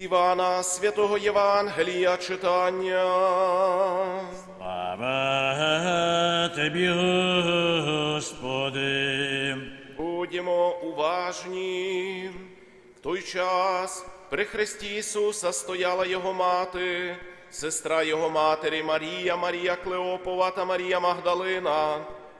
Івана Святого Євангелія читання. Слава Тобі, Господи. Будьмо уважні. В той час при Христі Ісуса стояла Його мати, сестра Його матері Марія, Марія Клеопова та Марія Магдалина.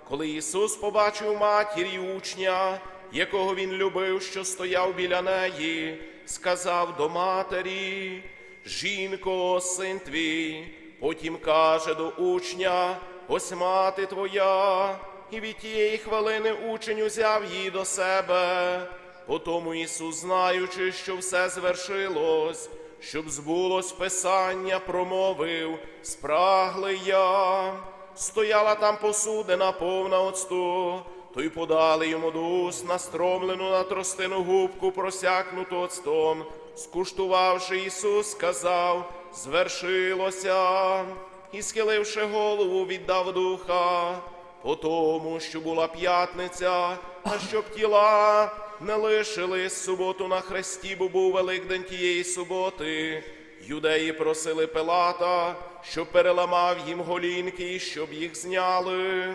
Коли Ісус побачив матір і учня, якого він любив, що стояв біля неї, сказав до матері, жінко, син твій, потім каже до учня, ось мати твоя. І від тієї хвилини учень узяв її до себе. Потому Ісус, знаючи, що все звершилось, щоб збулось Писання, промовив, спраглий я. Стояла там посудина повна оцту, то й подали йому до уст настромлену на тростину губку, просякнуту оцтом. Скуштувавши Ісус, сказав, звершилося, і, схиливши голову, віддав духа. По тому, що була п'ятниця, а щоб тіла не лишили суботу на хресті, бо був Великдень тієї суботи. Юдеї просили Пилата, щоб переламав їм голінки, щоб їх зняли.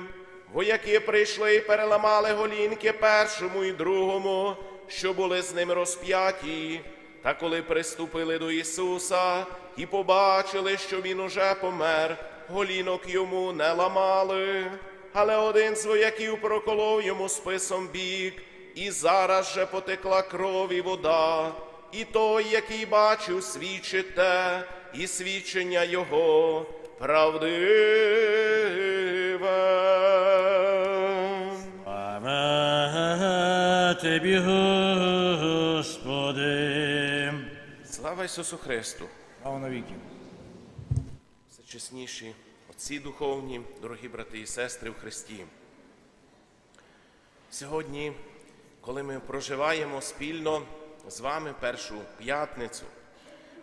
Вояки прийшли і переламали голінки першому і другому, що були з ним розп'яті. Та коли приступили до Ісуса і побачили, що Він уже помер, голінок йому не ламали. Але один з вояків проколов йому списом бік, і зараз же потекла кров і вода. І той, який бачив, свідчить те, і свідчення його правдиве. Тобі, Господи. Слава Ісусу Христу! Слава навіки. Всечесніші отці духовні, дорогі брати і сестри в Христі. Сьогодні, коли ми проживаємо спільно з вами першу п'ятницю,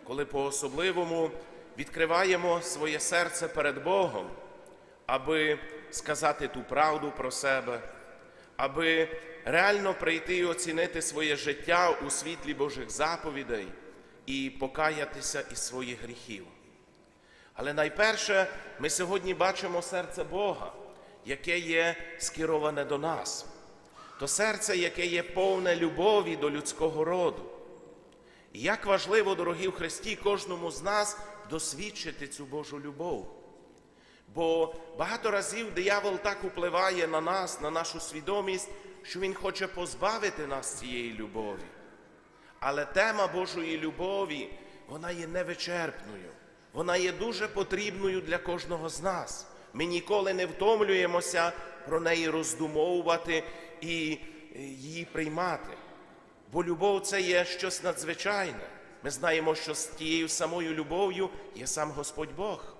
коли по-особливому відкриваємо своє серце перед Богом, аби сказати ту правду про себе, аби реально прийти і оцінити своє життя у світлі Божих заповідей і покаятися із своїх гріхів. Але найперше ми сьогодні бачимо серце Бога, яке є скероване до нас. То серце, яке є повне любові до людського роду. І як важливо, дорогі в Христі, кожному з нас досвідчити цю Божу любов. Бо багато разів диявол так впливає на нас, на нашу свідомість, що він хоче позбавити нас цієї любові. Але тема Божої любові, вона є невичерпною. Вона є дуже потрібною для кожного з нас. Ми ніколи не втомлюємося про неї роздумовувати і е, її приймати. Бо любов це є щось надзвичайне. Ми знаємо, що з тією самою любов'ю є сам Господь Бог.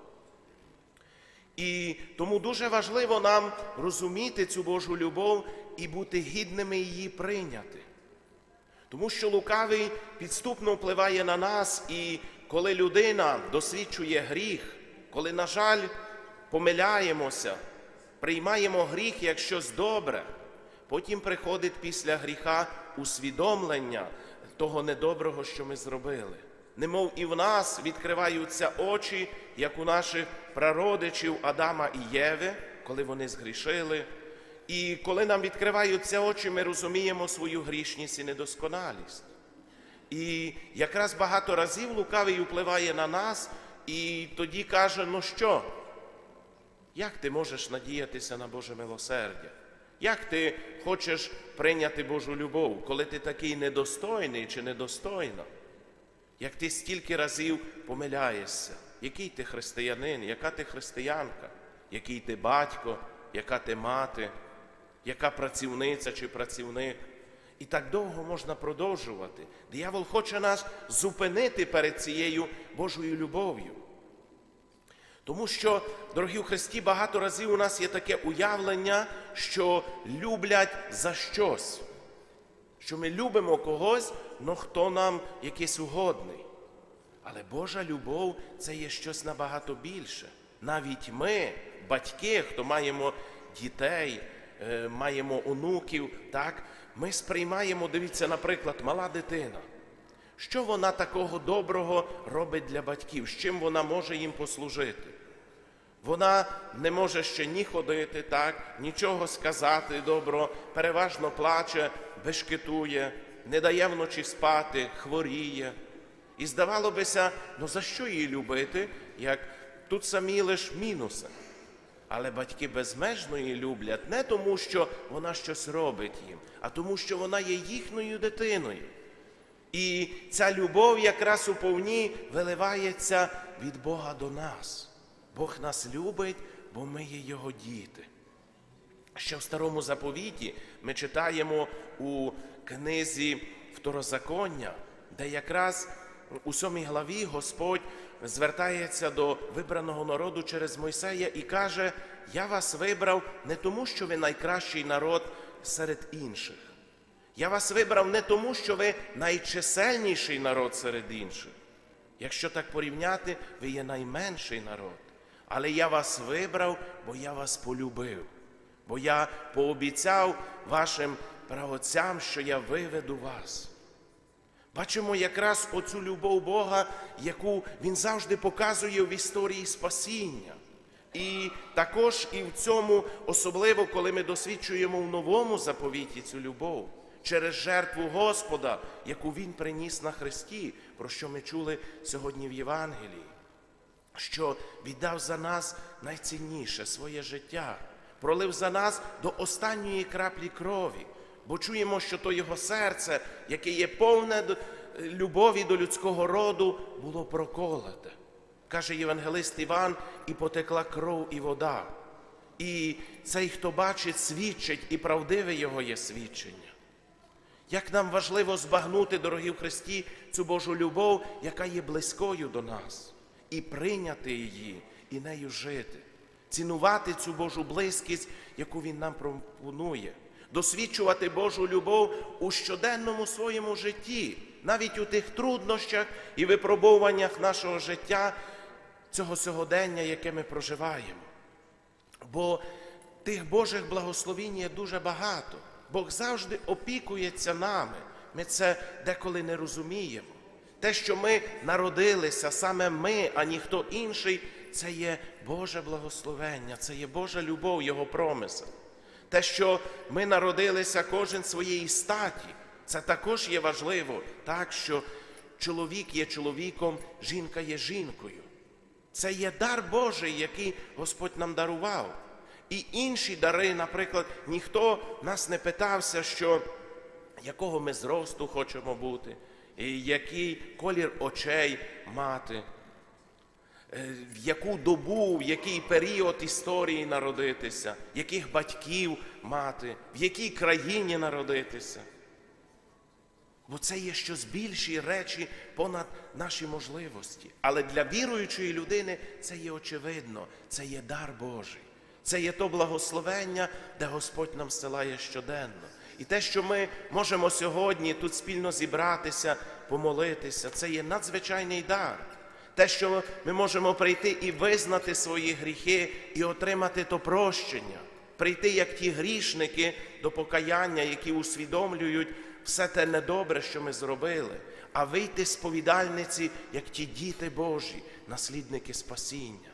І тому дуже важливо нам розуміти цю Божу любов і бути гідними її прийняти. Тому що лукавий підступно впливає на нас, і коли людина досвідчує гріх, коли, на жаль, помиляємося, приймаємо гріх як щось добре, потім приходить після гріха усвідомлення того недоброго, що ми зробили. Немов і в нас відкриваються очі, як у наших прародичів Адама і Єви, коли вони згрішили. І коли нам відкриваються очі, ми розуміємо свою грішність і недосконалість. І якраз багато разів лукавий впливає на нас, і тоді каже: ну що, як ти можеш надіятися на Боже милосердя? Як ти хочеш прийняти Божу любов, коли ти такий недостойний чи недостойна? Як ти стільки разів помиляєшся, який ти християнин, яка ти християнка, який ти батько, яка ти мати, яка працівниця чи працівник. І так довго можна продовжувати. Диявол хоче нас зупинити перед цією Божою любов'ю. Тому що, дорогі у Христі, багато разів у нас є таке уявлення, що люблять за щось, що ми любимо когось, но хто нам якийсь угодний. Але Божа любов це є щось набагато більше. Навіть ми, батьки, хто маємо дітей, е, маємо онуків, так, ми сприймаємо, дивіться, наприклад, мала дитина. Що вона такого доброго робить для батьків? З чим вона може їм послужити? Вона не може ще ні ходити, так, нічого сказати добро, переважно плаче, бешкетує, не дає вночі спати, хворіє. І здавало бися, ну за що її любити, як тут самі лиш мінуси. Але батьки безмежно її люблять не тому, що вона щось робить їм, а тому, що вона є їхньою дитиною. І ця любов якраз уповні виливається від Бога до нас. Бог нас любить, бо ми є Його діти. Ще в старому заповіті ми читаємо у книзі Второзаконня, де якраз у сьомій главі Господь звертається до вибраного народу через Мойсея і каже: Я вас вибрав не тому, що ви найкращий народ серед інших. Я вас вибрав не тому, що ви найчисельніший народ серед інших. Якщо так порівняти, ви є найменший народ. Але я вас вибрав, бо я вас полюбив, бо я пообіцяв вашим праотцям, що я виведу вас. Бачимо якраз оцю любов Бога, яку Він завжди показує в історії спасіння. І також і в цьому, особливо, коли ми досвідчуємо в новому заповіті цю любов через жертву Господа, яку Він приніс на Христі, про що ми чули сьогодні в Євангелії, що віддав за нас найцінніше своє життя, пролив за нас до останньої краплі крові, бо чуємо, що то його серце, яке є повне любові до людського роду, було проколоте. Каже Євангелист Іван, і потекла кров і вода. І цей, хто бачить, свідчить, і правдиве його є свідчення. Як нам важливо збагнути, дорогі в Христі, цю Божу любов, яка є близькою до нас, і прийняти її, і нею жити, цінувати цю Божу близькість, яку Він нам пропонує, досвідчувати Божу любов у щоденному своєму житті, навіть у тих труднощах і випробуваннях нашого життя, цього сьогодення, яке ми проживаємо. Бо тих Божих благословінь є дуже багато. Бог завжди опікується нами. Ми це деколи не розуміємо. Те, що ми народилися, саме ми, а ніхто інший, це є Боже благословення, це є Божа любов, Його промисел. Те, що ми народилися кожен своєї статі, це також є важливо, так що чоловік є чоловіком, жінка є жінкою. Це є дар Божий, який Господь нам дарував. І інші дари, наприклад, ніхто нас не питався, що якого ми зросту хочемо бути, який колір очей мати, е, в яку добу, в який період історії народитися, яких батьків мати, в якій країні народитися. Бо це є щось більші речі понад наші можливості. Але для віруючої людини це є очевидно, це є дар Божий. Це є то благословення, де Господь нам стилає щоденно. І те, що ми можемо сьогодні тут спільно зібратися, помолитися, це є надзвичайний дар. Те, що ми можемо прийти і визнати свої гріхи, і отримати то прощення, прийти як ті грішники до покаяння, які усвідомлюють все те недобре, що ми зробили, а вийти з повідальниці, як ті діти Божі, наслідники спасіння.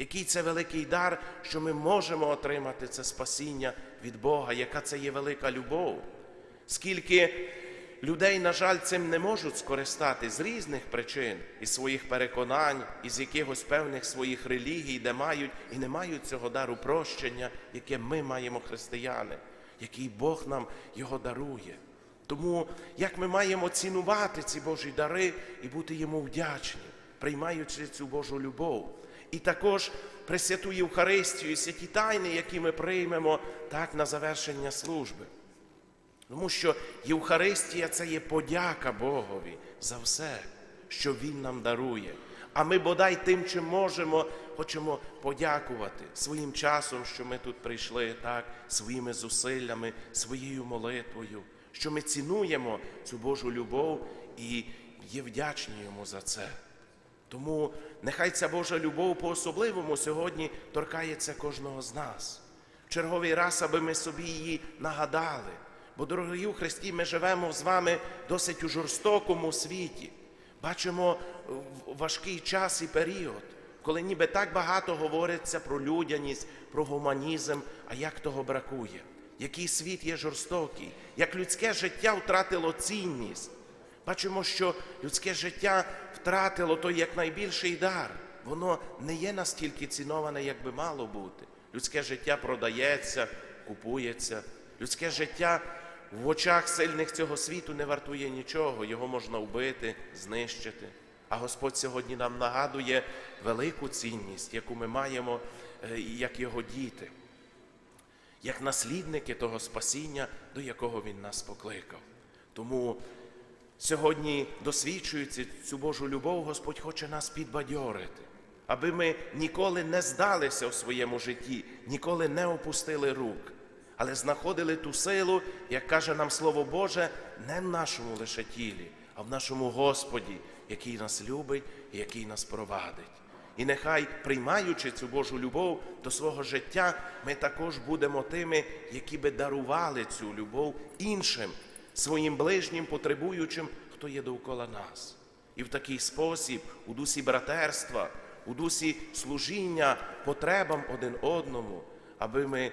Який це великий дар, що ми можемо отримати це спасіння від Бога, яка це є велика любов. Скільки людей, на жаль, цим не можуть скористати з різних причин, із своїх переконань, із якихось певних своїх релігій, де мають і не мають цього дару прощення, яке ми маємо християни, який Бог нам його дарує. Тому як ми маємо цінувати ці Божі дари і бути йому вдячні, приймаючи цю Божу любов. І також Пресвяту Євхаристію, і святі тайни, які ми приймемо так на завершення служби. Тому що Євхаристія це є подяка Богові за все, що Він нам дарує. А ми бодай тим, чим можемо, хочемо подякувати своїм часом, що ми тут прийшли, так, своїми зусиллями, своєю молитвою, що ми цінуємо цю Божу любов і є вдячні йому за це. Тому нехай ця Божа любов по-особливому сьогодні торкається кожного з нас. В черговий раз, аби ми собі її нагадали. Бо, дорогі у Христі, ми живемо з вами досить у жорстокому світі. Бачимо е, важкий час і період, коли ніби так багато говориться про людяність, про гуманізм, а як того бракує. Який світ є жорстокий, як людське життя втратило цінність. Бачимо, що людське життя втратило той як найбільший дар. Воно не є настільки ціноване, як би мало бути. Людське життя продається, купується. Людське життя в очах сильних цього світу не вартує нічого. Його можна вбити, знищити. А Господь сьогодні нам нагадує велику цінність, яку ми маємо е, як його діти як наслідники того спасіння, до якого Він нас покликав. Тому сьогодні, досвідчуючи цю Божу любов, Господь хоче нас підбадьорити, аби ми ніколи не здалися в своєму житті, ніколи не опустили рук, але знаходили ту силу, як каже нам Слово Боже, не в нашому лише тілі, а в нашому Господі, який нас любить і який нас провадить. І нехай, приймаючи цю Божу любов до свого життя, ми також будемо тими, які би дарували цю любов іншим, своїм ближнім, потребуючим, хто є довкола нас. І в такий спосіб, у дусі братерства, у дусі служіння потребам один одному, аби ми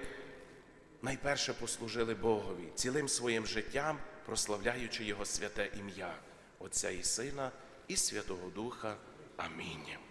найперше послужили Богові цілим своїм життям, прославляючи Його святе ім'я, Отця і Сина і Святого Духа. Амінь.